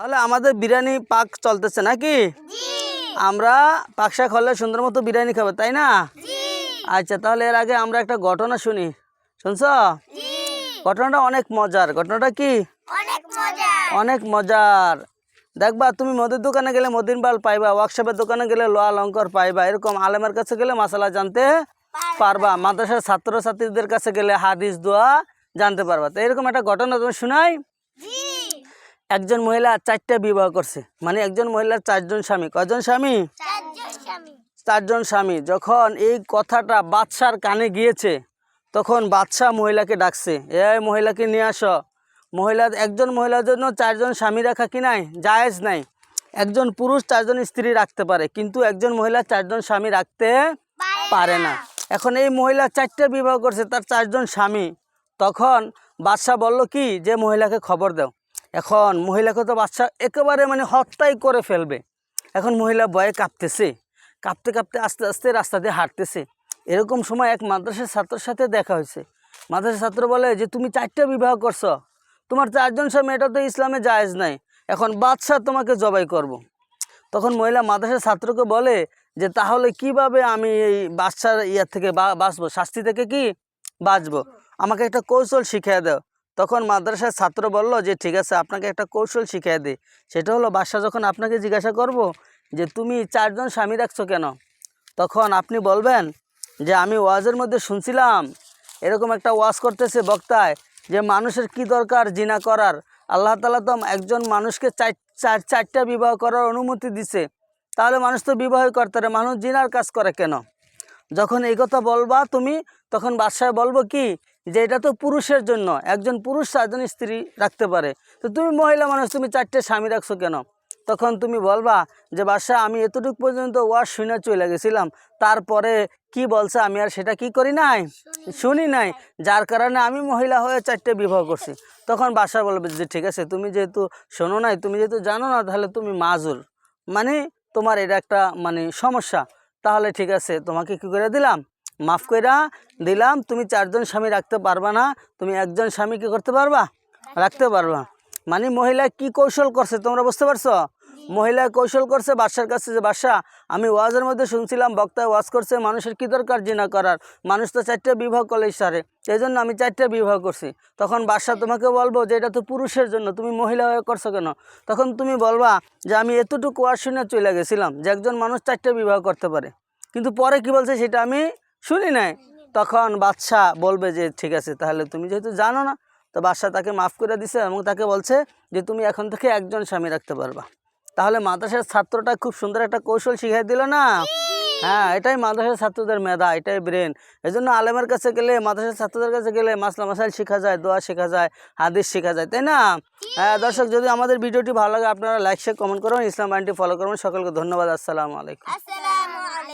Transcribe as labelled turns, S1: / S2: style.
S1: তাহলে আমাদের বিরিয়ানি পাক চলতেছে নাকি? আমরা পাকশা হলে সুন্দর মতো বিরিয়ানি খাব তাই না? আচ্ছা তাহলে এর আগে আমরা একটা ঘটনা শুনি। শুনছ? ঘটনাটা অনেক মজার। ঘটনাটা কি?
S2: অনেক
S1: মজার। দেখবা তুমি মদের দোকানে গেলে মদিন বাল পাইবা ওয়ার্কশপের দোকানে গেলে লোয়া লঙ্কর পাইবা এরকম আলেমের কাছে গেলে মশলা জানতে পারবা। মাদ্রাসার ছাত্র ছাত্রীদের কাছে গেলে হাদিস দোয়া জানতে পারবা। তো এরকম একটা ঘটনা তুমি শোনাই। একজন মহিলা চারটা বিবাহ করছে। মানে একজন মহিলার চারজন স্বামী। কজন স্বামী?
S2: চারজন স্বামী।
S1: যখন এই কথাটা বাদশার কানে গিয়েছে তখন বাদশাহ মহিলাকে ডাকছে এই মহিলাকে নিয়ে আসো। মহিলা একজন মহিলার জন্য চারজন স্বামী রাখা কি নাই? জায়েজ নাই। একজন পুরুষ চারজন স্ত্রী রাখতে পারে কিন্তু একজন মহিলা চারজন স্বামী রাখতে পারে না। এখন এই মহিলা চারটে বিবাহ করছে তার চারজন স্বামী। তখন বাদশাহ বলল কি? যে মহিলাকে খবর দাও। এখন মহিলাকে তো বাচ্চা একেবারে মানে হত্যাই করে ফেলবে। এখন মহিলা ভয়ে কাঁপতেছে, কাঁপতে কাঁপতে আস্তে আস্তে রাস্তা দিয়ে হাঁটতেছে। এরকম সময় এক মাদ্রাসার ছাত্রের সাথে দেখা হয়েছে। মাদ্রাসার ছাত্র বলে যে, তুমি চারটা বিবাহ করছ, তোমার চারজন স্বামী এটা তো ইসলামে জায়েজ নাই, এখন বাদশাহ তোমাকে জবাই করব। তখন মহিলা মাদ্রাসার ছাত্রকে বলে যে, তাহলে কীভাবে আমি এই বাচ্চার ইয়ার থেকে বাঁচবো? শাস্তি থেকে কি বাঁচবো? আমাকে একটা কৌশল শিখিয়ে দাও। তখন মাদ্রাসার ছাত্র বলল যে, ঠিক আছে, আপনাকে একটা কৌশল শিখিয়ে দিই। সেটা হলো বাদশাহ যখন আপনাকে জিজ্ঞাসা করব যে, তুমি চারজন স্বামী রাখছো কেন? তখন আপনি বলবেন যে, আমি ওয়াজের মধ্যে শুনছিলাম, এরকম একটা ওয়াজ করতেছে বক্তায় যে, মানুষের কি দরকার জিনা করার। আল্লাহ তালা তো একজন মানুষকে চার চার, চারটা বিবাহ করার অনুমতি দিছে। তাহলে মানুষ তো বিবাহ করতে পারে, মানুষ জিনার কাজ করে কেন? যখন এই কথা বলবা তুমি তখন বাদশাহ বলব কি? যে এটা তো পুরুষের জন্য একজন পুরুষ চারজন স্ত্রী রাখতে পারে। তো তুমি মহিলা মানুষ তুমি চারটে স্বামী রাখছো কেন? তখন তুমি বলবা যে বাদশাহ আমি এতটুকু পর্যন্ত ওয়াজ শুনে চলে গেছিলাম। তারপরে কি বলছে আমি আর সেটা কি করি নাই? শুনি নাই। যার কারণে আমি মহিলা হয়ে চারটে বিবাহ করছি। তখন বাদশাহ বলবে যে ঠিক আছে তুমি যেহেতু শোনো নাই তুমি যেহেতু জানো না তাহলে তুমি মাজুর মানে তোমার এটা একটা মানে সমস্যা। তাহলে ঠিক আছে তোমাকে কী করে দিলাম? মাফ কইরা দিলাম তুমি চারজন স্বামী রাখতে পারবা না তুমি একজন স্বামী কি করতে পারবা? রাখতে পারবা। মানে মহিলা কি কৌশল করছে তোমরা বুঝতে পারছ? মহিলা কৌশল করছে, বাদশার কাছে যে, বাদশা, আমি ওয়াজের মধ্যে শুনছিলাম, বক্তায় ওয়াজ করছে, মানুষের কী দরকার জিনা করার? মানুষ তো চারটে বিবাহ করলে সারে। এই জন্য আমি চারটে বিবাহ করছি। তখন বাদশা তোমাকে বলব যে, এটা তো পুরুষের জন্য, তুমি মহিলা হয়ে করছ কেন? তখন তুমি বলবা যে, আমি এতটুকু ওয়াজ শুনে চলে গেছিলাম যে, একজন মানুষ চারটে বিবাহ করতে পারে। কিন্তু পরে কি বলছে সেটা আমি শুনি নাই। তখন বাদশাহ বলবে যে, ঠিক আছে, তাহলে তুমি যেহেতু জানো না, তো বাদশাহ তাকে মাফ করে দিছে এবং তাকে বলছে যে, তুমি এখন থেকে একজন স্বামী রাখতে পারবা। তাহলে মাদ্রাসার ছাত্রটা খুব সুন্দর একটা কৌশল শিখিয়ে দিল না? হ্যাঁ এটাই মাদ্রাসার ছাত্রদের মেধা, এটাই ব্রেন এই জন্য আলেমের কাছে গেলে, মাদ্রাসার ছাত্রদের কাছে গেলে মাসলা মাসাইল শেখা যায়, দোয়া শেখা যায়, হাদিস শেখা যায়, তাই না? হ্যাঁ দর্শক, যদি আমাদের ভিডিওটি ভালো লাগে, আপনারা লাইক শেয়ার কমেন্ট করবেন ইসলাম বাইনটি ফলো করবেন সকলকে ধন্যবাদ, আসসালামু আলাইকুম।